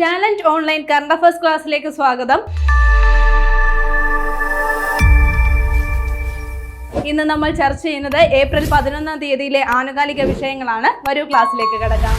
Talent online current affairs ക്ലാസ്സിലേക്ക് സ്വാഗതം. ഇന്ന് നമ്മൾ ചർച്ച ചെയ്യുന്നത് ഏപ്രിൽ പതിനൊന്നാം തീയതിയിലെ ആനുകാലിക വിഷയങ്ങളാണ്. വരൂ ക്ലാസ്സിലേക്ക് കിടക്കാം.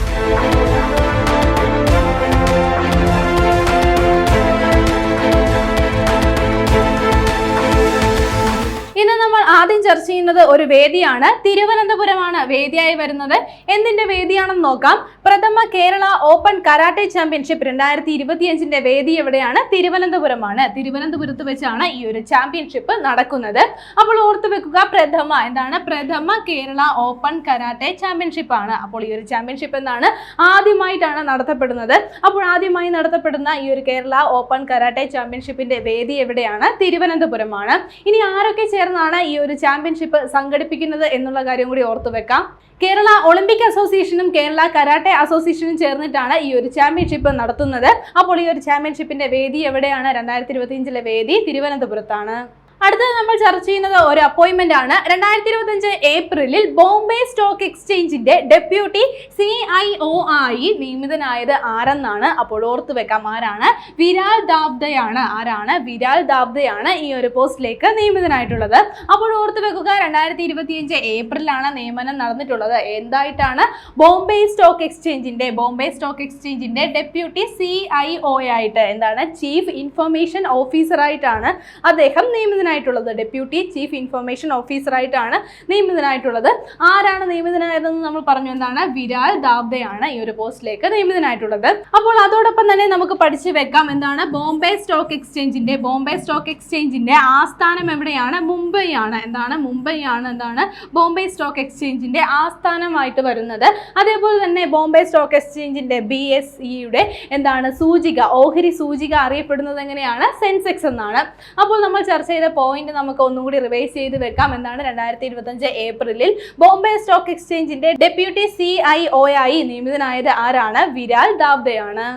ഇന്ന് നമ്മൾ ആദ്യം ചർച്ച ചെയ്യുന്നത് ഒരു വേദിയാണ്. തിരുവനന്തപുരമാണ് വേദിയായി വരുന്നത്. എന്തിന്റെ വേദിയാണെന്ന് നോക്കാം. പ്രഥമ കേരള ഓപ്പൺ കരാട്ടെ ചാമ്പ്യൻഷിപ്പ് രണ്ടായിരത്തി ഇരുപത്തിയഞ്ചിന്റെ വേദി എവിടെയാണ്? തിരുവനന്തപുരമാണ്. തിരുവനന്തപുരത്ത് വെച്ചാണ് ഈ ഒരു ചാമ്പ്യൻഷിപ്പ് നടക്കുന്നത്. അപ്പോൾ ഓർത്തു വെക്കുക പ്രഥമ എന്താണ്? പ്രഥമ കേരള ഓപ്പൺ കരാട്ടെ ചാമ്പ്യൻഷിപ്പ് ആണ് അപ്പോൾ ഈ ഒരു ചാമ്പ്യൻഷിപ്പ് എന്താണ് ആദ്യമായിട്ടാണ് നടത്തപ്പെടുന്നത്. അപ്പോൾ ആദ്യമായി നടത്തപ്പെടുന്ന ഈ ഒരു കേരള ഓപ്പൺ കരാട്ടെ ചാമ്പ്യൻഷിപ്പിന്റെ വേദി എവിടെയാണ്? തിരുവനന്തപുരമാണ്. ഇനി ആരൊക്കെ ചേർന്നാണ് ഈ ഒരു ചാമ്പ്യൻഷിപ്പ് സംഘടിപ്പിക്കുന്നത് എന്നുള്ള കാര്യം കൂടി ഓർത്തു വെക്കാം. കേരള ഒളിമ്പിക് അസോസിയേഷനും കേരള കരാട്ടെ അസോസിയേഷനും ചേർന്നിട്ടാണ് ഈ ഒരു ചാമ്പ്യൻഷിപ്പ് നടത്തുന്നത്. അപ്പോൾ ഈ ഒരു ചാമ്പ്യൻഷിപ്പിന്റെ വേദി എവിടെയാണ്? രണ്ടായിരത്തി ഇരുപത്തിയഞ്ചിലെ വേദി തിരുവനന്തപുരത്താണ്. അടുത്തത് നമ്മൾ ചർച്ച ചെയ്യുന്നത് ഒരു അപ്പോയിന്റ്മെന്റ് ആണ്. രണ്ടായിരത്തി ഇരുപത്തഞ്ച് ഏപ്രിലിൽ ബോംബെ സ്റ്റോക്ക് എക്സ്ചേഞ്ചിന്റെ ഡെപ്യൂട്ടി സി ഐ ഒ ആയി നിയമിതനായത് ആരെന്നാണ് അപ്പോൾ ഓർത്തു വെക്കാം ആരാണ്? വിരാൽ ദാബ്ദയാണ് ആരാണ്? വിരാൽ ദാബ്ദയാണ് ഈ ഒരു പോസ്റ്റിലേക്ക് നിയമിതനായിട്ടുള്ളത്. അപ്പോൾ ഓർത്തു വെക്കുക രണ്ടായിരത്തി ഇരുപത്തിയഞ്ച് ഏപ്രിലാണ് നിയമനം നടന്നിട്ടുള്ളത്. എന്തായിട്ടാണ് ബോംബെ സ്റ്റോക്ക് എക്സ്ചേഞ്ചിന്റെ ബോംബെ സ്റ്റോക്ക് എക്സ്ചേഞ്ചിന്റെ ഡെപ്യൂട്ടി സി ഐ ഒ ആയിട്ട് എന്താണ്? ചീഫ് ഇൻഫർമേഷൻ ഓഫീസറായിട്ടാണ് അദ്ദേഹം നിയമിതനായിട്ടുള്ളത്? ഡെപ്യൂട്ടി ചീഫ് ഇൻഫർമേഷൻ ഓഫീസറായിട്ടാണ് നിയമിതനായിട്ടുള്ളത്. ആരാണ് നിയമിതനായതെന്ന് നമ്മൾ പറഞ്ഞു എന്താണ്? വിരാൽ ദാബ്ദയാണ് ഈ ഒരു പോസ്റ്റിലേക്ക് നിയമിതനായിട്ടുള്ളത്. അപ്പോൾ അതോടൊപ്പം തന്നെ നമുക്ക് പഠിച്ചു വെക്കാം എന്താണ്? ബോംബെ സ്റ്റോക്ക് എക്സ്ചേഞ്ചിന്റെ ബോംബെ സ്റ്റോക്ക് എക്സ്ചേഞ്ചിന്റെ ആസ്ഥാനം എവിടെയാണ്? മുംബൈ ആണ് എന്താണ്? മുംബൈ ആണ് എന്താണ്? ബോംബെ സ്റ്റോക്ക് എക്സ്ചേഞ്ചിന്റെ ആസ്ഥാനമായിട്ട് വരുന്നത്. അതേപോലെ തന്നെ ബോംബെ സ്റ്റോക്ക് എക്സ്ചേഞ്ചിന്റെ ബി എസ് ഇയുടെ എന്താണ് സൂചിക? ഓഹരി സൂചിക അറിയപ്പെടുന്നത് എങ്ങനെയാണ്? സെൻസെക്സ് എന്നാണ്. അപ്പോൾ നമ്മൾ ചർച്ച ചെയ്ത പോയിന്റ് നമുക്ക് ഒന്നും കൂടി റിവൈസ് ചെയ്ത് വെക്കാം എന്നാണ് രണ്ടായിരത്തി ഇരുപത്തഞ്ച് ഏപ്രിലിൽ ബോംബെ സ്റ്റോക്ക് എക്സ്ചേഞ്ചിന്റെ ഡെപ്യൂട്ടി സി ഐ ഒ ആയി നിയമിതനായത് ആരാണ്? വിരാൽ ദാബ്ദയാണ്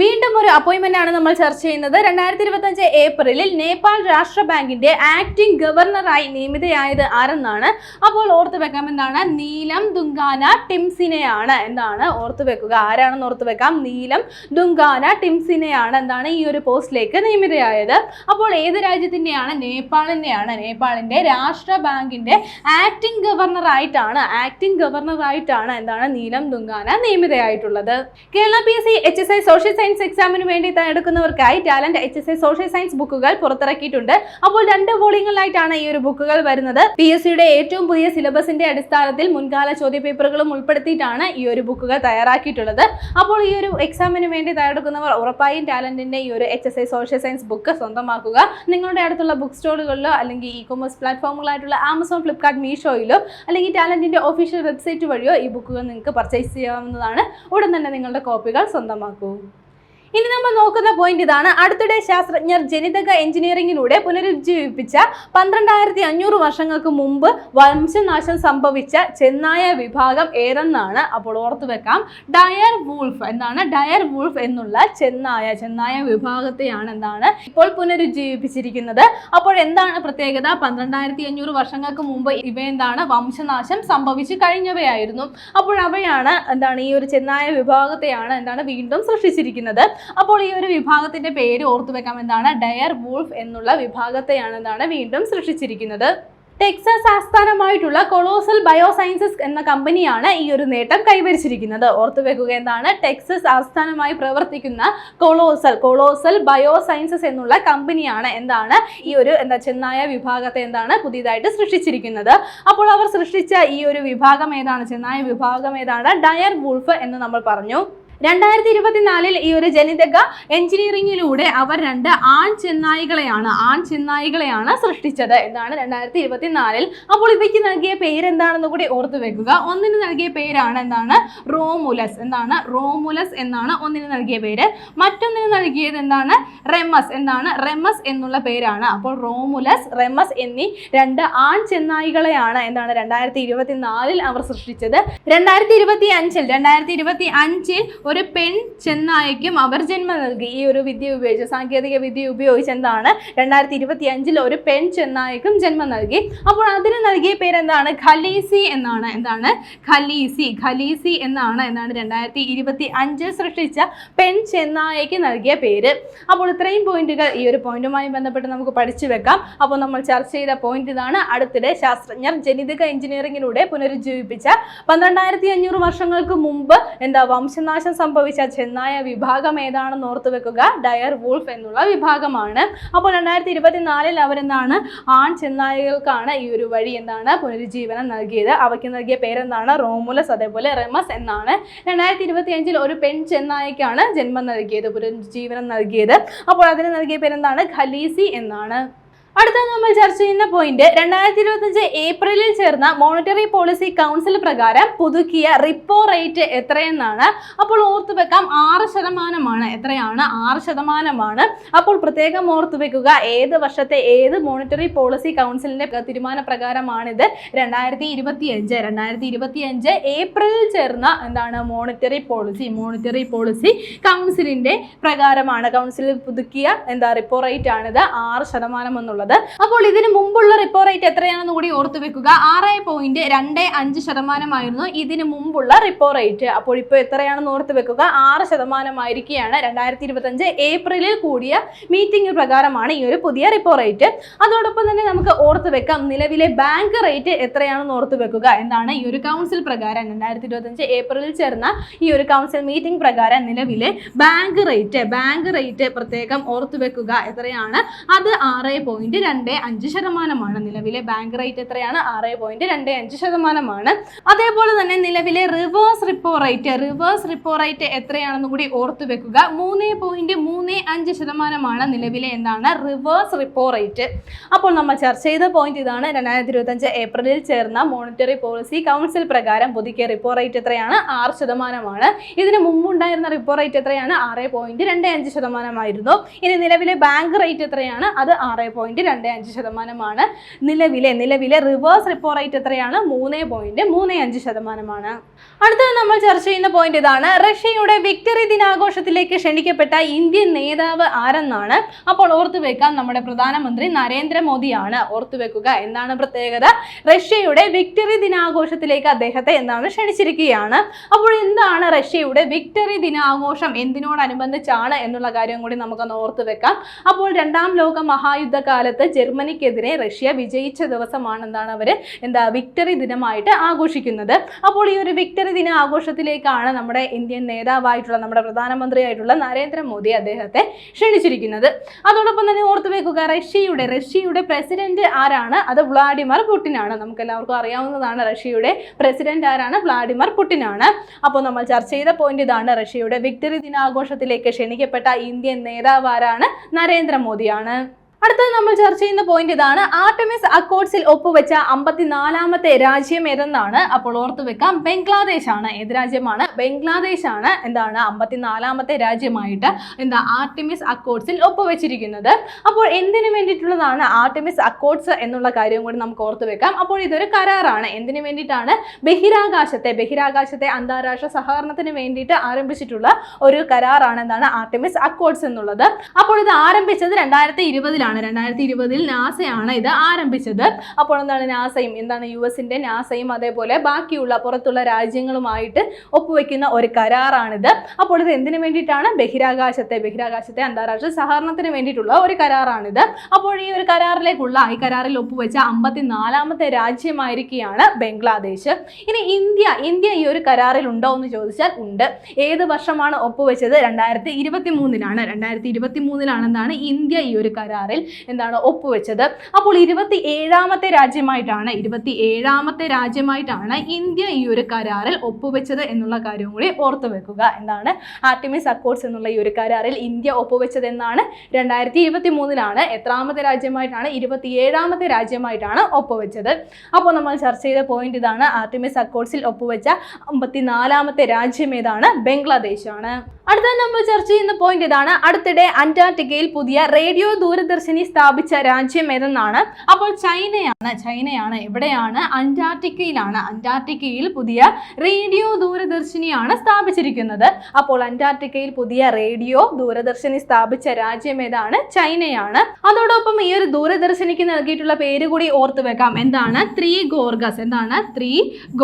വീണ്ടും ഒരു അപ്പോയിന്റ്മെന്റ് ആണ് നമ്മൾ ചർച്ച ചെയ്യുന്നത്. രണ്ടായിരത്തി ഇരുപത്തഞ്ച് ഏപ്രിലിൽ നേപ്പാൾ രാഷ്ട്ര ബാങ്കിന്റെ ആക്ടിംഗ് ഗവർണറായി നിയമിതയായത് ആരെന്നാണ്? അപ്പോൾ ഓർത്തു വെക്കാം എന്താണ്? നീലം ദുങ്കാന ടിംസിനെയാണ് എന്താണ്? ഓർത്തു വെക്കുക. ആരാണെന്ന് ഓർത്തു വെക്കാം? നീലം ദുങ്കാന ടിംസിനെയാണ് എന്താണ് ഈ ഒരു പോസ്റ്റിലേക്ക് നിയമിതയായത്. അപ്പോൾ ഏത് രാജ്യത്തിന്റെയാണ്? നേപ്പാളിന്റെയാണ് നേപ്പാളിന്റെ രാഷ്ട്ര ബാങ്കിന്റെ ആക്ടിംഗ് ഗവർണറായിട്ടാണ് ആക്ടിംഗ് ഗവർണറായിട്ടാണ് എന്താണ്? Neelam Dhungana നിയമിതയായിട്ടുള്ളത്. Kerala P S C H S I social science എക്സാമിന് വേണ്ടി എടുക്കുന്നവർക്കായി Talent H S A social science ബുക്കുകൾ പുറത്തിറക്കിയിട്ടുണ്ട്. അപ്പോൾ രണ്ട് വോളിയങ്ങളിലായിട്ടാണ് ഈ ഒരു ബുക്കുകൾ വരുന്നത്. പി എസ് സിയുടെ ഏറ്റവും പുതിയ സിലബസിന്റെ അടിസ്ഥാനത്തിൽ മുൻകാല ചോദ്യപേപ്പറുകളും ഉൾപ്പെടുത്തിയിട്ടാണ് ഈ ഒരു ബുക്കുകൾ തയ്യാറാക്കിയിട്ടുള്ളത്. അപ്പോൾ ഈ ഒരു എക്സാമിന് വേണ്ടി തയ്യാറെടുക്കുന്നവർ ഉറപ്പായും ടാലന്റിന്റെ ഈ ഒരു H S I social science book സ്വന്തമാക്കുക. നിങ്ങളുടെ അടുത്തുള്ള ബുക്ക് സ്റ്റോറുകളിലോ അല്ലെങ്കിൽ ഇ കൊമേഴ്സ് പ്ലാറ്റ്ഫോമുകളായിട്ടുള്ള ആമസോൺ ഫ്ലിപ്കാർട്ട് മീഷോയിലോ അല്ലെങ്കിൽ ടാലന്റിന്റെ ഒഫീഷ്യൽ വെബ്സൈറ്റ് വഴിയോ ഈ ബുക്കുകൾ നിങ്ങൾക്ക് പർച്ചേസ് ചെയ്യാവുന്നതാണ്. ഉടൻ തന്നെ നിങ്ങളുടെ കോപ്പികൾ സ്വന്തമാക്കൂ. ഇനി നമ്മൾ നോക്കുന്ന പോയിന്റ് ഇതാണ്. അടുത്തിടെ ശാസ്ത്രജ്ഞർ ജനിതക എഞ്ചിനീയറിംഗിലൂടെ പുനരുജ്ജീവിപ്പിച്ച പന്ത്രണ്ടായിരത്തി അഞ്ഞൂറ് വർഷങ്ങൾക്ക് മുമ്പ് വംശനാശം സംഭവിച്ച ചെന്നായ വിഭാഗം ഏതെന്നാണ് അപ്പോൾ ഓർത്തു വെക്കാം. ഡയർ വൂൾഫ് എന്താണ് ഡയർ വൂൾഫ് എന്നുള്ള ചെന്നായ ചെന്നായ വിഭാഗത്തെയാണ് എന്താണ് ഇപ്പോൾ പുനരുജ്ജീവിപ്പിച്ചിരിക്കുന്നത്. അപ്പോൾ എന്താണ് പ്രത്യേകത? പന്ത്രണ്ടായിരത്തി അഞ്ഞൂറ് വർഷങ്ങൾക്ക് മുമ്പ് ഇവ എന്താണ് വംശനാശം സംഭവിച്ചു കഴിഞ്ഞവയായിരുന്നു. അപ്പോൾ അവയാണ് എന്താണ് ഈ ഒരു ചെന്നായ വിഭാഗത്തെയാണ് എന്താണ് വീണ്ടും സൃഷ്ടിച്ചിരിക്കുന്നത്. അപ്പോൾ ഈ ഒരു വിഭാഗത്തിന്റെ പേര് ഓർത്തു വെക്കാം. എന്താണ്? ഡയർ വൂൾഫ് എന്നുള്ള വിഭാഗത്തെയാണ് എന്താണ് വീണ്ടും സൃഷ്ടിച്ചിരിക്കുന്നത്. ടെക്സസ് ആസ്ഥാനമായിട്ടുള്ള കൊളോസൽ ബയോസയൻസസ് എന്ന കമ്പനിയാണ് ഈ ഒരു നേട്ടം കൈവരിച്ചിരിക്കുന്നത്. ഓർത്തു വെക്കുക എന്താണ്? ടെക്സസ് ആസ്ഥാനമായി പ്രവർത്തിക്കുന്ന കൊളോസൽ കൊളോസൽ ബയോസയൻസസ് എന്നുള്ള കമ്പനിയാണ് എന്താണ് ഈ ഒരു എന്താ ചെന്നായ വിഭാഗത്തെ എന്താണ് പുതിയതായിട്ട് സൃഷ്ടിച്ചിരിക്കുന്നത്. അപ്പോൾ അവർ സൃഷ്ടിച്ച ഈ ഒരു വിഭാഗം ഏതാണ്? ചെന്നായ വിഭാഗം ഏതാണ്? ഡയർ വുൾഫ് എന്ന് നമ്മൾ പറഞ്ഞു. രണ്ടായിരത്തി ഇരുപത്തിനാലിൽ ഈ ഒരു ജനിതക എഞ്ചിനീയറിംഗിലൂടെ അവർ രണ്ട് ആൺ ചെന്നായികളെയാണ് ആൺ ചെന്നായികളെയാണ് സൃഷ്ടിച്ചത് എന്നാണ് രണ്ടായിരത്തി ഇരുപത്തിനാലിൽ അപ്പോൾ ഇവയ്ക്ക് നൽകിയ പേരെന്താണെന്ന് കൂടി ഓർത്തു വെക്കുക. ഒന്നിന് നൽകിയ പേരാണ് എന്താണ്? റോമുലസ്. എന്താണ്? റോമുലസ് എന്നാണ് ഒന്നിന് നൽകിയ പേര്. മറ്റൊന്നിന് നൽകിയത് എന്താണ്? റെമസ് എന്താണ് റെമസ് എന്നുള്ള പേരാണ്. അപ്പോൾ റോമുലസ് റെമസ് എന്നീ രണ്ട് ആൺ ചെന്നായികളെയാണ് എന്താണ് രണ്ടായിരത്തി ഇരുപത്തിനാലിൽ അവർ സൃഷ്ടിച്ചത്. രണ്ടായിരത്തി ഇരുപത്തി അഞ്ചിൽ രണ്ടായിരത്തി ഇരുപത്തി അഞ്ചിൽ ഒരു ഒരു പെൺ ചെന്നായയ്ക്കും അവർ ജന്മം നൽകി. ഈ ഒരു വിദ്യ ഉപയോഗിച്ച് സാങ്കേതിക വിദ്യ ഉപയോഗിച്ച് എന്താണ്? രണ്ടായിരത്തി ഇരുപത്തി അഞ്ചിൽ ഒരു പെൺ ചെന്നായിക്കും ജന്മം നൽകി. അപ്പോൾ അതിന് നൽകിയ പേരെന്താണ്? ഖലീസി എന്നാണ്. എന്താണ്? ഖലീസി. ഖലീസി എന്നാണ്. എന്നാണ് രണ്ടായിരത്തി ഇരുപത്തി അഞ്ചിൽ സൃഷ്ടിച്ച പെൺ ചെന്നായയ്ക്ക് നൽകിയ പേര്. അപ്പോൾ ഇത്രയും പോയിന്റുകൾ ഈ ഒരു പോയിന്റുമായി ബന്ധപ്പെട്ട് നമുക്ക് പഠിച്ചു വെക്കാം. അപ്പോൾ നമ്മൾ ചർച്ച ചെയ്ത പോയിന്റ് ഇതാണ്. അടുത്തിടെ ശാസ്ത്രജ്ഞർ ജനിതക എഞ്ചിനീയറിംഗിലൂടെ പുനരുജ്ജീവിപ്പിച്ച പന്ത്രണ്ടായിരത്തി അഞ്ഞൂറ് വർഷങ്ങൾക്ക് മുമ്പ് എന്താ വംശനാശം സംഭവിച്ച ചെന്നായ വിഭാഗം ഏതാണെന്ന് ഓർത്തു വെക്കുക. ഡയർ വൂൾഫ് എന്നുള്ള വിഭാഗമാണ്. അപ്പോൾ രണ്ടായിരത്തി ഇരുപത്തിനാലിൽ അവരെന്താണ്? ആൺ ചെന്നായകൾക്കാണ് ഈ ഒരു വഴി എന്താണ്? പുനരുജ്ജീവനം നൽകിയത്. അവയ്ക്ക് നൽകിയ പേരെന്താണ്? റോമുലസ് അതേപോലെ റെമസ് എന്നാണ്. രണ്ടായിരത്തി ഇരുപത്തി അഞ്ചിൽ ഒരു പെൺ ചെന്നായക്കാണ് ജന്മം നൽകിയത് പുനരുജ്ജീവനം നൽകിയത്. അപ്പോൾ അതിന് നൽകിയ പേരെന്താണ്? ഖലീസി എന്നാണ്. അടുത്ത നമ്മൾ ചർച്ച ചെയ്യുന്ന പോയിന്റ് രണ്ടായിരത്തി ഇരുപത്തിയഞ്ച് ഏപ്രിലിൽ ചേർന്ന മോണിറ്ററി പോളിസി കൗൺസിൽ പ്രകാരം പുതുക്കിയ റിപ്പോ റേറ്റ് എത്രയെന്നാണ്. അപ്പോൾ ഓർത്തു വെക്കാം ആറ് ശതമാനമാണ്. എത്രയാണ്? ആറ് ശതമാനമാണ്. അപ്പോൾ പ്രത്യേകം ഓർത്തു വെക്കുക ഏത് വർഷത്തെ ഏത് മോണിറ്ററി പോളിസി കൗൺസിലിന്റെ തീരുമാന പ്രകാരമാണിത്? രണ്ടായിരത്തി ഇരുപത്തി അഞ്ച് രണ്ടായിരത്തി ഇരുപത്തി അഞ്ച് ഏപ്രിലിൽ ചേർന്ന എന്താണ്? മോണിറ്ററി പോളിസി മോണിറ്ററി പോളിസി കൗൺസിലിന്റെ പ്രകാരമാണ്. കൗൺസിലിൽ പുതുക്കിയ എന്താ റിപ്പോ റേറ്റ് ആണിത്? ആറ് ശതമാനം എന്നുള്ളത് അപ്പോൾ ഇതിന് മുമ്പുള്ള റിപ്പോ റേറ്റ് എത്രയാണെന്ന് കൂടി ഓർത്തു വെക്കുക. ആറ് പോയിന്റ് രണ്ട് അഞ്ച് ശതമാനമായിരുന്നു ഇതിന് മുമ്പുള്ള റിപ്പോ റേറ്റ് അപ്പോൾ ഇപ്പോൾ എത്രയാണെന്ന് ഓർത്ത് വെക്കുക. ആറ് ശതമാനമായിരിക്കുകയാണ് രണ്ടായിരത്തി ഇരുപത്തഞ്ച് ഏപ്രിലിൽ കൂടിയ മീറ്റിംഗ് പ്രകാരമാണ് ഈ ഒരു പുതിയ റിപ്പോ റേറ്റ് അതോടൊപ്പം തന്നെ നമുക്ക് ഓർത്ത് വെക്കാം നിലവിലെ ബാങ്ക് റേറ്റ് എത്രയാണെന്ന് ഓർത്ത് വെക്കുക. എന്താണ് ഈ ഒരു കൗൺസിൽ പ്രകാരം രണ്ടായിരത്തി ഇരുപത്തഞ്ച് ഏപ്രിലിൽ ചേർന്ന ഈ ഒരു കൗൺസിൽ മീറ്റിംഗ് പ്രകാരം നിലവിലെ ബാങ്ക് റേറ്റ് ബാങ്ക് റേറ്റ് പ്രത്യേകം ഓർത്ത് വെക്കുക. എത്രയാണ്? അത് ആറ് പോയിന്റ് രണ്ട് അഞ്ച് ശതമാനമാണ്. നിലവിലെ ബാങ്ക് റേറ്റ് എത്രയാണ്? ആറ് പോയിന്റ് രണ്ട് അഞ്ച് ശതമാനമാണ്. അതേപോലെ തന്നെ നിലവിലെ reverse repo rate reverse repo rate എത്രയാണെന്ന് കൂടി ഓർത്തു വെക്കുക. മൂന്ന് പോയിന്റ് മൂന്ന് അഞ്ച് ശതമാനമാണ് നിലവിലെ എന്താണ്? റിവേഴ്സ് റിപ്പോ റേറ്റ് അപ്പോൾ നമ്മൾ ചർച്ച ചെയ്ത പോയിന്റ് ഇതാണ്. രണ്ടായിരത്തി ഇരുപത്തഞ്ച് ഏപ്രിലിൽ ചേർന്ന മോണിറ്ററി പോളിസി കൗൺസിൽ പ്രകാരം പുതുക്കിയ റിപ്പോ റേറ്റ് എത്രയാണ്? ആറ് ശതമാനമാണ്. ഇതിന് മുമ്പുണ്ടായിരുന്ന റിപ്പോ റേറ്റ് എത്രയാണ്? ആറ് പോയിന്റ് രണ്ട് അഞ്ച് ശതമാനമായിരുന്നു. ഇനി നിലവിലെ ബാങ്ക് റേറ്റ് എത്രയാണ്? അത് ആറ് പോയിന്റ് രണ്ട് അഞ്ച് ശതമാനമാണ് നിലവിലെ. നിലവിലെ റിവേഴ്സ് റിപ്പോ റേറ്റ് എത്രയാണ്? മൂന്ന് പോയിന്റ് മൂന്ന് അഞ്ച് ശതമാനമാണ്. അടുത്തത് നമ്മൾ ചർച്ച ചെയ്യുന്ന പോയിന്റ് ഇതാണ്. റഷ്യയുടെ വിക്ടറി ദിനാഘോഷത്തിലേക്ക് ക്ഷണിക്കപ്പെട്ട ഇന്ത്യൻ നേതാവ് ആരെന്നാണ്? അപ്പോൾ ഓർത്തു വെക്കാം നമ്മുടെ പ്രധാനമന്ത്രി നരേന്ദ്രമോദിയാണ്. ഓർത്തു വെക്കുക എന്താണ് പ്രത്യേകത? റഷ്യയുടെ വിക്ടറി ദിനാഘോഷത്തിലേക്ക് അദ്ദേഹത്തെ എന്താണ് ക്ഷണിച്ചിരിക്കുകയാണ്? അപ്പോൾ എന്താണ് റഷ്യയുടെ വിക്ടറി ദിനാഘോഷം? എന്തിനോടനുബന്ധിച്ചാണ് എന്നുള്ള കാര്യം കൂടി നമുക്കൊന്ന് ഓർത്തു വെക്കാം. അപ്പോൾ രണ്ടാം ലോക മഹായുദ്ധകാലത്ത് ജർമ്മനിക്കെതിരെ റഷ്യ വിജയിച്ച ദിവസമാണെന്നാണ് അവർ എന്താ വിക്ടറി ദിനമായിട്ട് ആഘോഷിക്കുന്നത്. അപ്പോൾ ഈ ഒരു വിക്ടറി ദിന ആഘോഷത്തിലേക്കാണ് നമ്മുടെ ഇന്ത്യൻ നേതാവായിട്ടുള്ള നമ്മുടെ പ്രധാനമന്ത്രിയായിട്ടുള്ള നരേന്ദ്രമോദി അദ്ദേഹത്തെ ക്ഷണിച്ചിരിക്കുന്നത്. അതോടൊപ്പം തന്നെ ഓർത്തു വെക്കുക റഷ്യയുടെ റഷ്യയുടെ പ്രസിഡന്റ് ആരാണ്? അത് വ്ളാഡിമിർ പുടിനാണ് നമുക്ക് എല്ലാവർക്കും അറിയാവുന്നതാണ് റഷ്യയുടെ പ്രസിഡന്റ് ആരാണ്? വ്ളാഡിമിർ പുടിനാണ് അപ്പോൾ നമ്മൾ ചർച്ച ചെയ്ത പോയിന്റ് ഇതാണ് റഷ്യയുടെ വിക്ടറി ദിനാഘോഷത്തിലേക്ക് ക്ഷണിക്കപ്പെട്ട ഇന്ത്യൻ നേതാവ് ആരാണ്? നരേന്ദ്രമോദിയാണ്. അടുത്തത് നമ്മൾ ചർച്ച ചെയ്യുന്ന പോയിന്റ് ഇതാണ്. ആർട്ടമിസ് അക്കോർഡ്സിൽ ഒപ്പുവെച്ച അമ്പത്തിനാലാമത്തെ രാജ്യം ഏതെന്നാണ്? അപ്പോൾ ഓർത്തു വെക്കാം. ബംഗ്ലാദേശ് ആണ് ഏത് രാജ്യമാണ്? ബംഗ്ലാദേശ് ആണ് എന്താണ്? അമ്പത്തിനാലാമത്തെ രാജ്യമായിട്ട് എന്താ ആർട്ടിമിസ് അക്കോർഡ്സിൽ ഒപ്പുവെച്ചിരിക്കുന്നത്. അപ്പോൾ എന്തിനു വേണ്ടിയിട്ടുള്ളതാണ് ആർട്ടിമിസ് അക്കോർഡ്സ് എന്നുള്ള കാര്യം കൂടി നമുക്ക് ഓർത്തു വെക്കാം. അപ്പോൾ ഇതൊരു കരാറാണ്. എന്തിനു വേണ്ടിയിട്ടാണ്? ബഹിരാകാശത്തെ ബഹിരാകാശത്തെ അന്താരാഷ്ട്ര സഹകരണത്തിന് വേണ്ടിയിട്ട് ആരംഭിച്ചിട്ടുള്ള ഒരു കരാറാണ് എന്താണ് ആർട്ടിമിസ് അക്കോർഡ്സ് എന്നുള്ളത്. അപ്പോൾ ഇത് ആരംഭിച്ചത് രണ്ടായിരത്തി ഇരുപതിലാണ്. രണ്ടായിരത്തി ഇരുപതിൽ നാസയാണ് ഇത് ആരംഭിച്ചത്. അപ്പോൾ എന്താണ് നാസയും? എന്താണ് യു എസിന്റെ നാസയും അതേപോലെ ബാക്കിയുള്ള പുറത്തുള്ള രാജ്യങ്ങളുമായിട്ട് ഒപ്പുവെക്കുന്ന ഒരു കരാറാണിത്. അപ്പോൾ ഇത് എന്തിനു വേണ്ടിയിട്ടാണ്? ബഹിരാകാശത്തെ ബഹിരാകാശത്തെ അന്താരാഷ്ട്ര സഹകരണത്തിന് വേണ്ടിയിട്ടുള്ള ഒരു കരാറാണിത്. അപ്പോൾ ഈ ഒരു കരാറിലേക്കുള്ള ഈ കരാറിൽ ഒപ്പുവെച്ച അമ്പത്തിനാലാമത്തെ രാജ്യമായിരിക്കുകയാണ് ബംഗ്ലാദേശ്. ഇനി ഇന്ത്യ ഇന്ത്യ ഈ ഒരു കരാറിൽ ഉണ്ടോ എന്ന് ചോദിച്ചാൽ ഉണ്ട്. ഏത് വർഷമാണ് ഒപ്പുവെച്ചത്? രണ്ടായിരത്തി ഇരുപത്തി മൂന്നിലാണ് രണ്ടായിരത്തി ഇരുപത്തി മൂന്നിലാണെന്നാണ് ഇന്ത്യ ഈ ഒരു കരാറിൽ എന്താണ് ഒപ്പുവെച്ചത്. അപ്പോൾ ഇരുപത്തി ഏഴാമത്തെ രാജ്യമായിട്ടാണ് ഇരുപത്തി ഏഴാമത്തെ രാജ്യമായിട്ടാണ് ഇന്ത്യ ഈ ഒരു കരാറിൽ ഒപ്പുവെച്ചത് എന്നുള്ള കാര്യം കൂടി ഓർത്തു വെക്കുക. എന്താണ്? ആർട്ടിമിസ് അക്കോർഡ്സ് എന്നുള്ള ഈ ഒരു കരാറിൽ ഇന്ത്യ ഒപ്പുവെച്ചത് എന്നാണ് രണ്ടായിരത്തി ഇരുപത്തി മൂന്നിലാണ് എത്രാമത്തെ രാജ്യമായിട്ടാണ് ഇരുപത്തി ഏഴാമത്തെ രാജ്യമായിട്ടാണ് ഒപ്പുവെച്ചത്. അപ്പോൾ നമ്മൾ ചർച്ച ചെയ്ത പോയിന്റ് ഇതാണ് ആർട്ടിമിസ് അക്കോർഡ്സിൽ ഒപ്പുവെച്ച അമ്പത്തിനാലാമത്തെ രാജ്യം ഏതാണ്? ബംഗ്ലാദേശാണ്. അടുത്ത നമ്മൾ ചർച്ച ചെയ്യുന്ന പോയിന്റ് ഇതാണ് അടുത്തിടെ അന്റാർട്ടിക്കയിൽ പുതിയ റേഡിയോ ദൂരദർശൻ ദൂരദർശിനി സ്ഥാപിച്ച രാജ്യം ഏതെന്നാണ്? അപ്പോൾ ചൈനയാണ് ചൈനയാണ്. എവിടെയാണ്? അന്റാർട്ടിക്കയിലാണ്. അന്റാർട്ടിക്കയിൽ പുതിയ റേഡിയോ ദൂരദർശിനിയാണ് സ്ഥാപിച്ചിരിക്കുന്നത്. അപ്പോൾ അന്റാർട്ടിക്കയിൽ പുതിയ റേഡിയോ ദൂരദർശിനി സ്ഥാപിച്ച രാജ്യം ഏതാണ്? ചൈനയാണ്. അതോടൊപ്പം ഈ ഒരു ദൂരദർശിനിക്ക് നൽകിയിട്ടുള്ള പേര് കൂടി ഓർത്തു വെക്കാം. എന്താണ്? Three Gorges. എന്താണ്? Three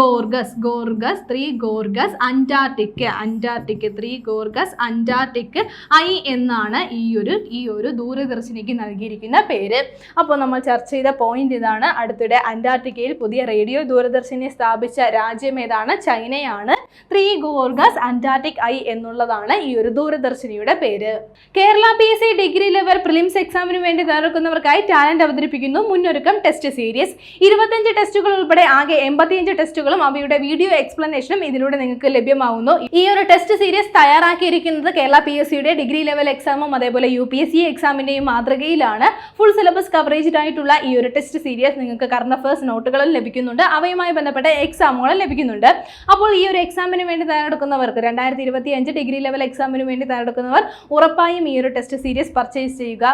Gorges Gorges Three Gorges Antarctic Antarctic Three Gorges Antarctic Eye എന്നാണ് ഈ ഒരു ഈ ഒരു ദൂരദർശിനിക്ക് നൽകിയിരിക്കുന്ന പേര്. അപ്പോൾ നമ്മൾ ചർച്ച ചെയ്ത പോയിന്റ് ഇതാണ്. അടുത്തിടെ അന്റാർട്ടിക്കയിൽ പുതിയ റേഡിയോ ദൂരദർശിനി സ്ഥാപിച്ച രാജ്യം ഏതാണ്? ചൈനയാണ്. ത്രീ ഗോർഗസ് അന്റാർട്ടിക് ഐ എന്നുള്ളതാണ് ഈ ഒരു ദൂരദർശിനിയുടെ പേര്. Kerala P S C degree level prelims എക്സാമിന് വേണ്ടി തയ്യാറെടുക്കുന്നവർക്കായി ടാലന്റ് അവതരിപ്പിക്കുന്നു മുന്നൊരുക്കം ടെസ്റ്റ് സീരീസ്. ഇരുപത്തഞ്ച് ടെസ്റ്റുകൾ ഉൾപ്പെടെ ആകെ എൺപത്തിയഞ്ച് ടെസ്റ്റുകളും അവയുടെ വീഡിയോ എക്സ്പ്ലനേഷനും ഇതിലൂടെ നിങ്ങൾക്ക് ലഭ്യമാവുന്നു. ഈ ഒരു ടെസ്റ്റ് സീരീസ് തയ്യാറാക്കിയിരിക്കുന്നത് കേരള പി എസ് സിയുടെ ഡിഗ്രി ലെവൽ എക്സാമും അതേപോലെ യു പി എസ് സി എക്സാമിന്റെയും മാതൃകയിലാണ് ഫുൾ സിലബസ് കവറേജ് ആയിട്ടുള്ള ഈ ഒരു ടെസ്റ്റ് സീരീസ് നിങ്ങൾക്ക് കറണ്ട് അഫേഴ്സ് നോട്ടുകളും ലഭിക്കുന്നുണ്ട്. അവയുമായി ബന്ധപ്പെട്ട എക്സാമുകളും ലഭിക്കുന്നുണ്ട്. അപ്പോൾ ഈ ഒരു എക്സാമിന് വേണ്ടി തയ്യാറെടുക്കുന്നവർക്ക് രണ്ടായിരത്തി ഇരുപത്തി അഞ്ച് ഡിഗ്രി ലെവൽ എക്സാമിന് വേണ്ടി തയ്യാറെടുക്കുന്നവർ ഉറപ്പായും ഈ ഒരു ടെസ്റ്റ് സീരീസ് പർച്ചേസ് ചെയ്യുക.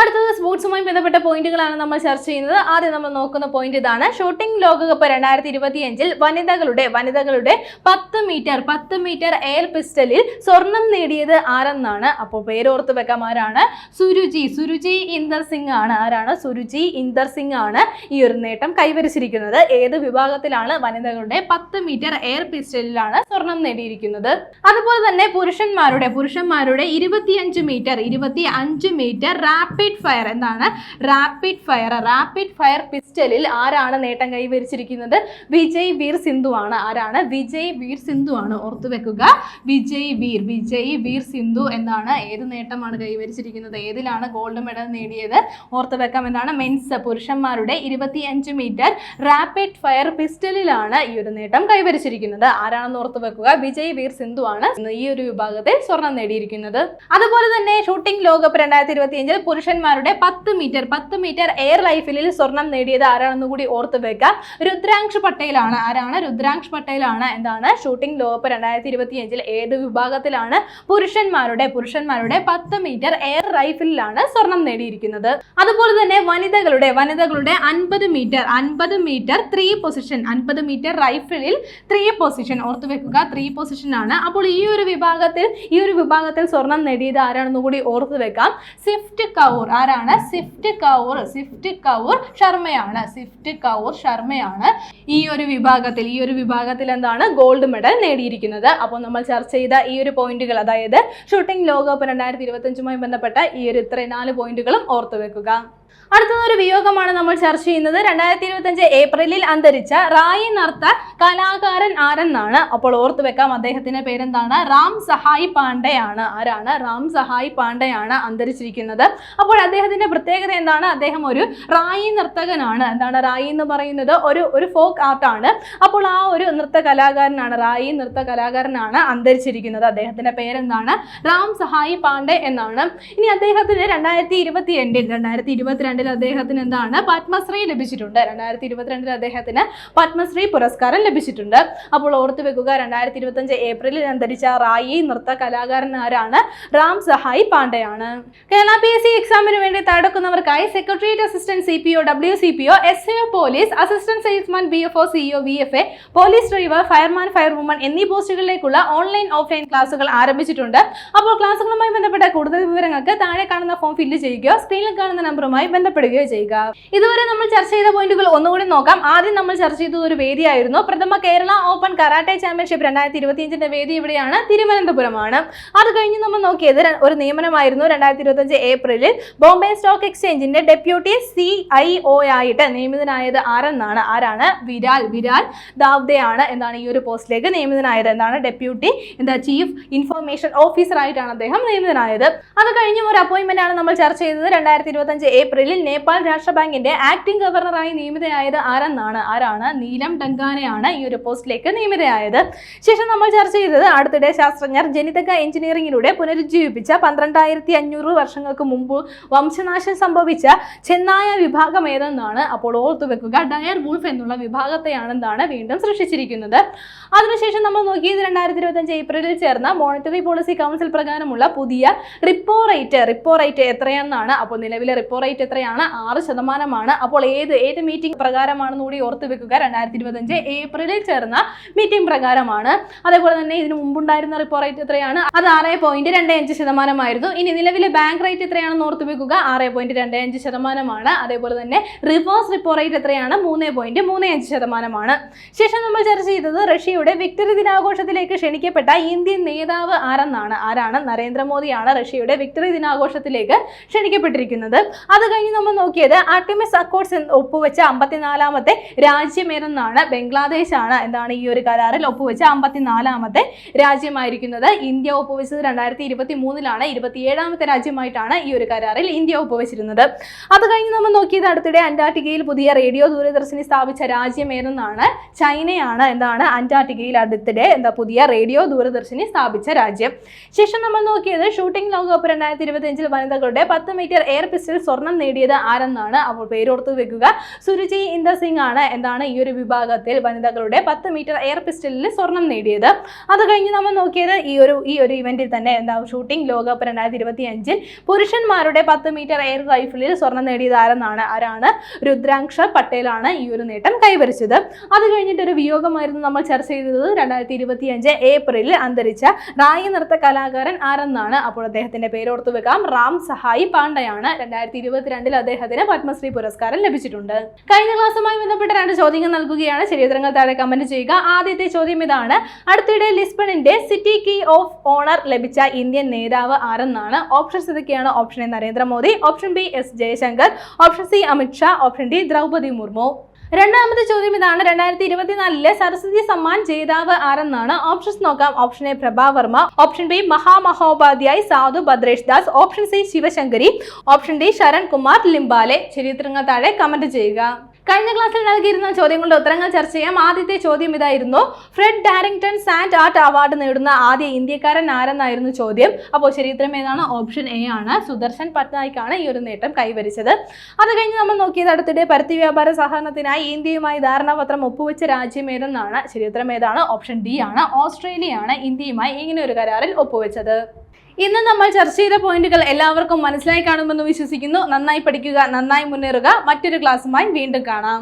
അടുത്തത് സ്പോർട്സുമായി ബന്ധപ്പെട്ട പോയിന്റുകളാണ് നമ്മൾ ചർച്ച ചെയ്യുന്നത്. ആദ്യം നമ്മൾ നോക്കുന്ന പോയിന്റ് ഇതാണ്. ഷൂട്ടിംഗ് ലോകകപ്പ് രണ്ടായിരത്തി ഇരുപത്തിയഞ്ചിൽ വനിതകളുടെ വനിതകളുടെ പത്ത് മീറ്റർ പത്ത് മീറ്റർ എയർ പിസ്റ്റലിൽ സ്വർണം നേടിയത് ആരെന്നാണ്? അപ്പോൾ പേരോർത്ത് വെക്കാം ആരാണ്? സുരുചി. സുരുചി ഇന്ദർ സിംഗ് ആണ്. ആരാണ്? സുരുചി ഇന്ദർ സിംഗ് ആണ് ഈ ഒരു നേട്ടം കൈവരിച്ചിരിക്കുന്നത്. ഏത് വിഭാഗത്തിലാണ് വനിതകളുടെ പത്ത് മീറ്റർ എയർ പിസ്റ്റലിലാണ് സ്വർണം നേടിയിരിക്കുന്നത്? അതുപോലെ തന്നെ പുരുഷന്മാരുടെ പുരുഷന്മാരുടെ ഇരുപത്തിയഞ്ച് മീറ്റർ ഇരുപത്തി അഞ്ച് മീറ്റർ റാപ്പിഡ് ഫയർ എന്താണ്? റാപ്പിഡ് ഫയർ റാപ്പിഡ് ഫയർ പിസ്റ്റലിൽ ആരാണ് നേട്ടം കൈവരിച്ചിരിക്കുന്നത്? വിജയ് വീർ സിന്ധു ആണ്. ആരാണ്? വിജയ് വീർ സിന്ധു ആണ്. ഓർത്തു വെക്കുക. വിജയ് വീർ. വിജയ് വീർ സിന്ധു എന്നാണ് ഏത് നേട്ടമാണ് കൈവരിച്ചിരിക്കുന്നത്? ഏതിലാണ് ഗോൾഡ് മെഡൽ നേടിയത്? ഓർത്തു വെക്കാം എന്താണ്? മെൻസ് പുരുഷന്മാരുടെ ഇരുപത്തിയഞ്ച് മീറ്റർ റാപ്പിഡ് ഫയർ പിസ്റ്റലിലാണ് ഈ ഒരു നേട്ടം കൈവരിച്ചിരിക്കുന്നത്. ആരാണെന്ന് ഓർത്തു വെക്കുക. വിജയ് വീർ സിന്ധു ആണ് ഈ ഒരു വിഭാഗത്തിൽ സ്വർണം നേടിയിരിക്കുന്നത്. അതുപോലെ തന്നെ ഷൂട്ടിംഗ് ലോകകപ്പ് രണ്ടായിരത്തി ഇരുപത്തിയഞ്ചിൽ പുരുഷന്മാരുടെ പത്ത് മീറ്റർ പത്ത് മീറ്റർ എയർ റൈഫിലിൽ സ്വർണം നേടിയത് ആരാണെന്ന് കൂടി ഓർത്ത് വെക്കാം. രുദ്രാക്ഷ് പട്ടേലാണ്. ആരാണ്? രുദ്രാക്ഷ് പട്ടേലാണ്. എന്താണ്? ഷൂട്ടിംഗ് ലോപ്പ് രണ്ടായിരത്തി ഇരുപത്തി അഞ്ചിൽ ഏത് വിഭാഗത്തിലാണ് പുരുഷന്മാരുടെ പുരുഷന്മാരുടെ പത്ത് മീറ്റർ എയർ റൈഫിലാണ് സ്വർണം നേടിയിരിക്കുന്നത്. അതുപോലെ തന്നെ വനിതകളുടെ വനിതകളുടെ അൻപത് മീറ്റർ അൻപത് മീറ്റർ ത്രീ പൊസിഷൻ അൻപത് മീറ്റർ റൈഫിളിൽ ത്രീ പൊസിഷൻ ഓർത്തു വെക്കുക ത്രീ പൊസിഷൻ ആണ്. അപ്പോൾ ഈ ഒരു വിഭാഗത്തിൽ ഈ ഒരു വിഭാഗത്തിൽ സ്വർണം നേടിയത് ആരാണെന്ന് കൂടി ഓർത്തു വെക്കാം. സിഫ്റ്റ് കൗർ ആരാണ്? സിഫ്റ്റ് കൗർ. സിഫ്റ്റ് കൗർ ശർമ്മയാണ്. സിഫ്റ്റ് കൗർ ശർമ്മയാണ് ഈ ഒരു വിഭാഗത്തിൽ. ഈ ഒരു വിഭാഗത്തിൽ എന്താണ്? ഗോൾഡ് മെഡൽ നേടിയിരിക്കുന്നത്. അപ്പോൾ നമ്മൾ ചർച്ച ചെയ്ത ഈ ഒരു പോയിന്റുകൾ അതായത് ഷൂട്ടിംഗ് ലോകകപ്പ് രണ്ടായിരത്തി ഇരുപത്തഞ്ചുമായി ബന്ധപ്പെട്ട ഈ ഒരു ഇത്രയും നാല് പോയിന്റുകളും ഓർത്തു വെക്കുക അടുത്തത് ഒരു വിയോഗമാണ് നമ്മൾ ചർച്ച ചെയ്യുന്നത്. രണ്ടായിരത്തി ഇരുപത്തഞ്ച് ഏപ്രിലിൽ അന്തരിച്ച റായി നർത്ത കലാകാരൻ ആരെന്നാണ്? അപ്പോൾ ഓർത്തു വെക്കാം അദ്ദേഹത്തിന്റെ പേരെന്താണ്? റാം സഹായ് പാണ്ഡെയാണ്. ആരാണ്? റാം സഹായ് പാണ്ഡെയാണ് അന്തരിച്ചിരിക്കുന്നത്. അപ്പോൾ അദ്ദേഹത്തിന്റെ പ്രത്യേകത എന്താണ്? അദ്ദേഹം ഒരു റായി നർത്തകനാണ്. എന്താണ് റായി എന്ന് പറയുന്നത്? ഒരു ഒരു ഫോക്ക് ആണ് അപ്പോൾ ആ ഒരു നൃത്ത കലാകാരനാണ് റായി നൃത്ത കലാകാരനാണ് അന്തരിച്ചിരിക്കുന്നത്. അദ്ദേഹത്തിന്റെ പേരെന്താണ്? റാം സഹായ് പാണ്ഡെ എന്നാണ്. ഇനി അദ്ദേഹത്തിന് രണ്ടായിരത്തി ഇരുപത്തി എൻഡിൽ രണ്ടായിരത്തി ഇരുപത്തിരണ്ടിൽ അദ്ദേഹത്തിന് എന്താണ് പത്മശ്രീ ലഭിച്ചിട്ടുണ്ട്. രണ്ടായിരത്തി ഇരുപത്തിരണ്ടിൽ അദ്ദേഹത്തിന് പത്മശ്രീ പുരസ്കാരം ലഭിച്ചിട്ടുണ്ട്. അപ്പോൾ ഓർത്തു വെക്കുക രണ്ടായിരത്തി ഇരുപത്തഞ്ച് ഏപ്രിലിൽ അന്തരിച്ച റായി നൃത്ത കലാകാരൻ ആരാണ്? റാം സഹായ് പാണ്ഡെയാണ്. കേരള പി എസ് സി എക്സാമിന് വേണ്ടി തടക്കുന്നവർക്കായി secretariat assistant C P O W C P O S O police assistant salesman B F O C O V F A police driver fireman fire woman എന്നീ പോസ്റ്റുകളിലേക്കുള്ള ഓൺലൈൻ ഓഫ്ലൈൻ ക്ലാസുകൾ ആരംഭിച്ചിട്ടുണ്ട്. അപ്പോൾ ക്ലാസുകളുമായി ബന്ധപ്പെട്ട കൂടുതൽ വിവരങ്ങൾക്ക് താഴെ കാണുന്ന ഫോം ഫില്ല് ചെയ്യുകയോ സ്ക്രീനിൽ കാണുന്ന നമ്പറുമായി ബന്ധപ്പെടുകയോ ചെയ്യുക. ഇതുവരെ നമ്മൾ ചർച്ച ചെയ്ത പോയിന്റുകൾ ഒന്നുകൂടി നോക്കാം. ആദ്യം നമ്മൾ ചർച്ച ചെയ്തത് ഒരു വേദിയായിരുന്നു. പ്രഥമ കേരള ഓപ്പൺ കരാട്ടെ ചാമ്പ്യൻഷിപ്പ് രണ്ടായിരത്തി ഇരുപത്തിയഞ്ചിന്റെ വേദി ഇവിടെയാണ് തിരുവനന്തപുരമാണ്. അത് കഴിഞ്ഞ് നമ്മൾ നോക്കിയത് ഒരു നിയമനമായിരുന്നു രണ്ടായിരത്തി ഇരുപത്തഞ്ച് ഏപ്രിലിൽ ബോംബെ സ്റ്റോക്ക് എക്സ്ചേഞ്ചിന്റെ ഡെപ്യൂട്ടി സി ഐ ഒ ആയിട്ട് നിയമിതനായത് ആരെന്നാണ്? ആരാണ്? വിരാൽ വിരാൽ ദാവ്ദയാണ് എന്താണ് ഈ ഒരു പോസ്റ്റിലേക്ക് നിയമിതനായത്. എന്താണ്? ഡെപ്യൂട്ടി എന്താ ചീഫ് ഇൻഫർമേഷൻ ഓഫീസർ ആയിട്ടാണ് അദ്ദേഹം നിയമിതനായത്. അത് കഴിഞ്ഞ ഒരു അപ്പോയിന്റ്മെന്റ് ആണ് നമ്മൾ ചർച്ച ചെയ്തത് രണ്ടായിരത്തി ഇരുപത്തഞ്ച് ഏപ്രിലിൽ നേപ്പാൾ രാഷ്ട്ര ബാങ്കിന്റെ ആക്ടിംഗ് ഗവർണറായി നിയമിതയായത് ആരെന്നാണ്? ആരാണ്? നീലം ഡങ്കാനയാണ് ഈ ഒരു പോസ്റ്റിലേക്ക് നിയമിതയായത്. ശേഷം നമ്മൾ ചർച്ച ചെയ്തത് അടുത്തിടെ ശാസ്ത്രജ്ഞർ ജനിതക എഞ്ചിനീയറിംഗിലൂടെ പുനരുജ്ജീവിപ്പിച്ച പന്ത്രണ്ടായിരത്തി അഞ്ഞൂറ് വർഷങ്ങൾക്ക് മുമ്പ് വംശനാശം സംഭവിച്ച ചെന്നായ വിഭാഗം ഏതെന്നാണ്? അപ്പോൾ ഓർത്തു വെക്കുക ഡയർ വൂൾഫ് എന്നുള്ള വിഭാഗത്തെയാണെന്നാണ് വീണ്ടും സൃഷ്ടിച്ചിരിക്കുന്നത്. അതിനുശേഷം നമ്മൾ നോക്കിയത് രണ്ടായിരത്തി ഇരുപത്തഞ്ച് ഏപ്രിലിൽ ചേർന്ന മോണിറ്ററി പോളിസി കൗൺസിൽ പ്രകാരമുള്ള പുതിയ റിപ്പോ റേറ്റ് റിപ്പോ റേറ്റ് എത്രയെന്നാണ് അപ്പോൾ നിലവിലെ റിപ്പോ റേറ്റ് എത്രയാണ്? ആറ് ശതമാനമാണ്. അപ്പോൾ ഏത് ഏത് മീറ്റിംഗ് പ്രകാരമാണെന്ന് കൂടി ഓർത്ത് വെക്കുക. രണ്ടായിരത്തി ഇരുപത്തഞ്ച് ഏപ്രിലിൽ ചേർന്ന മീറ്റിംഗ് പ്രകാരമാണ്. അതേപോലെ തന്നെ ഇതിന് മുമ്പുണ്ടായിരുന്ന റിപ്പോ റേറ്റ് എത്രയാണ്? അത് ആറ് പോയിന്റ് രണ്ട് അഞ്ച് ശതമാനമായിരുന്നു. ഇനി നിലവിലെ ബാങ്ക് റേറ്റ് എത്രയാണെന്ന് ഓർത്ത് വെക്കുക. ആറ് പോയിന്റ് രണ്ട് അഞ്ച് ശതമാനമാണ്. അതേപോലെ തന്നെ റിവേഴ്സ് റിപ്പോ റേറ്റ് എത്രയാണ്? മൂന്ന് പോയിന്റ് മൂന്ന് അഞ്ച് ശതമാനമാണ്. ശേഷം നമ്മൾ ചർച്ച ചെയ്തത് റഷ്യയുടെ വിക്ടറി ദിനാഘോഷത്തിലേക്ക് ക്ഷണിക്കപ്പെട്ട ഇന്ത്യൻ നേതാവ് ആരെന്നാണ്? ആരാണ്? നരേന്ദ്രമോദിയാണ് റഷ്യയുടെ വിക്ടറി ദിനാഘോഷത്തിലേക്ക് ക്ഷണിക്കപ്പെട്ടിരിക്കുന്നത്. അത് കഴിഞ്ഞ് നമ്മൾ നോക്കിയത് ആർട്ടിമിസ് അക്കോർഡ്സ് ഒപ്പുവെച്ച അമ്പത്തിനാലാമത്തെ രാജ്യമേതെന്നാണ്? ബംഗ്ലാദേശ് ആണ് എന്താണ് ഈ ഒരു കരാറിൽ ഒപ്പുവെച്ച അമ്പത്തിനാലാമത്തെ രാജ്യമായിരിക്കുന്നത്. ഇന്ത്യ ഒപ്പുവെച്ചത് രണ്ടായിരത്തി ഇരുപത്തി മൂന്നിലാണ് ഇരുപത്തിയേഴാമത്തെ രാജ്യമായിട്ടാണ് ഈ ഒരു കരാറിൽ ഇന്ത്യ ഒപ്പുവെച്ചിരുന്നത്. അത് കഴിഞ്ഞ് നമ്മൾ നോക്കിയത് അടുത്തിടെ അന്റാർട്ടിക്കയിൽ പുതിയ റേഡിയോ ദൂരദർശിനി സ്ഥാപിച്ച രാജ്യമേതെന്നാണ്? ചൈനയാണ് എന്താണ്? അന്റാർട്ടിക്കയിൽ അടുത്തിടെ എന്താ പുതിയ റേഡിയോ ദൂരദർശിനി സ്ഥാപിച്ച രാജ്യം. ശേഷം നമ്മൾ നോക്കിയത് ഷൂട്ടിംഗ് ലോകകപ്പ് രണ്ടായിരത്തി ഇരുപത്തിയഞ്ചിൽ വനിതകളുടെ പത്ത് മീറ്റർ എയർ പിസ്റ്റൽ സ്വർണം നേടിയത് ആരെന്നാണ് അവർ പേരോർത്ത് വെക്കുക. സുരുചി ഇന്ദർ സിംഗ് ആണ് എന്താണ് ഈ ഒരു വിഭാഗത്തിൽ വനിതകളുടെ പത്ത് മീറ്റർ എയർ പിസ്റ്റലിൽ സ്വർണം നേടിയത്. അത് കഴിഞ്ഞ് നമ്മൾ നോക്കിയത് ഈ ഒരു ഈ ഒരു ഇവന്റിൽ തന്നെ എന്താ ഷൂട്ടിംഗ് ലോകകപ്പ് രണ്ടായിരത്തി ഇരുപത്തി അഞ്ചിൽ പുരുഷന്മാരുടെ പത്ത് മീറ്റർ എയർ റൈഫിളിൽ സ്വർണം നേടിയത് ആരെന്നാണ്? ആരാണ്? രുദ്രാക്ഷ പട്ടേലാണ് ഈ ഒരു നേട്ടം കൈവരിച്ചത്. അത് കഴിഞ്ഞിട്ട് ഒരു വിയോഗമായിരുന്നു നമ്മൾ ചർച്ച ചെയ്തത് രണ്ടായിരത്തി ഇരുപത്തി അഞ്ച് ഏപ്രിലിൽ അന്തരിച്ച റായി നൃത്ത കലാകാരൻ ആരെന്നാണ് അപ്പോൾ അദ്ദേഹത്തിന്റെ പേരോർത്ത് വെക്കാം. റാം സഹായി പാണ്ഡയാണ് രണ്ടായിരത്തി ഇരുപത്തിരണ്ടിൽ അദ്ദേഹത്തിന് പത്മശ്രീ പുരസ്കാരം ലഭിച്ചിട്ടുണ്ട്. കഴിഞ്ഞ ക്ലാസ്സുമായി ബന്ധപ്പെട്ട രണ്ട് ചോദ്യങ്ങൾ നൽകുകയാണ്. ശരിയുത്തരങ്ങൾ താഴെ കമന്റ് ചെയ്യുക. ആദ്യത്തെ ചോദ്യം ഇതാണ്. അടുത്തിടെ ലിസ്ബണിന്റെ സിറ്റി കീ ഓഫ് ഓണർ ലഭിച്ച ഇന്ത്യൻ നേതാവ് ആരെന്നാണ്? ഓപ്ഷൻസ് ഇതൊക്കെയാണ്. Option A Narendra Modi option B S Jaishankar option C Amit Shah option D Droupadi Murmu. രണ്ടാമത്തെ ചോദ്യം ഇതാണ്. രണ്ടായിരത്തി ഇരുപത്തിനാലിലെ സരസ്വതി സമ്മാൻ ജേതാവ് ആരെന്നാണ്? ഓപ്ഷൻസ് നോക്കാം. Option A Prabha Varma. Option B Mahamahopadhyay Sadhu Bhadresh Das. Option C Shivashankari. Option D Sharan Kumar Limbale. ചരിത്രങ്ങൾ താഴെ കമന്റ് ചെയ്യുക. കഴിഞ്ഞ ക്ലാസ്സിൽ നൽകിയിരുന്ന ചോദ്യങ്ങളുടെ ഉത്തരങ്ങൾ ചർച്ച ചെയ്യാം. ആദ്യത്തെ ചോദ്യം ഇതായിരുന്നു. Fred Darrington sand art award നേടുന്ന ആദ്യ ഇന്ത്യക്കാരൻ ആരെന്നായിരുന്നു ചോദ്യം? അപ്പോൾ ചരിത്രം ഏതാണ്? ഓപ്ഷൻ എ ആണ്. സുദർശൻ പട്നായിക്കാണ് ഈ ഒരു നേട്ടം കൈവരിച്ചത്. അത് കഴിഞ്ഞ് നമ്മൾ നോക്കിയത് അടുത്തിടെ പരുത്തി വ്യാപാര സഹകരണത്തിനായി ഇന്ത്യയുമായി ധാരണാപത്രം ഒപ്പുവെച്ച രാജ്യം ഏതെന്നാണ്? ചരിത്രം ഏതാണ്? ഓപ്ഷൻ ഡി ആണ്. ഓസ്ട്രേലിയയാണ് ഇന്ത്യയുമായി ഇങ്ങനെ ഒരു കരാറിൽ ഒപ്പുവെച്ചത്. ഇന്ന് നമ്മൾ ചർച്ച ചെയ്ത പോയിന്റുകൾ എല്ലാവർക്കും മനസ്സിലായി കാണുമെന്ന് വിശ്വസിക്കുന്നു. നന്നായി പഠിക്കുക നന്നായി മുന്നേറുക. മറ്റൊരു ക്ലാസ്സുമായി വീണ്ടും കാണാം.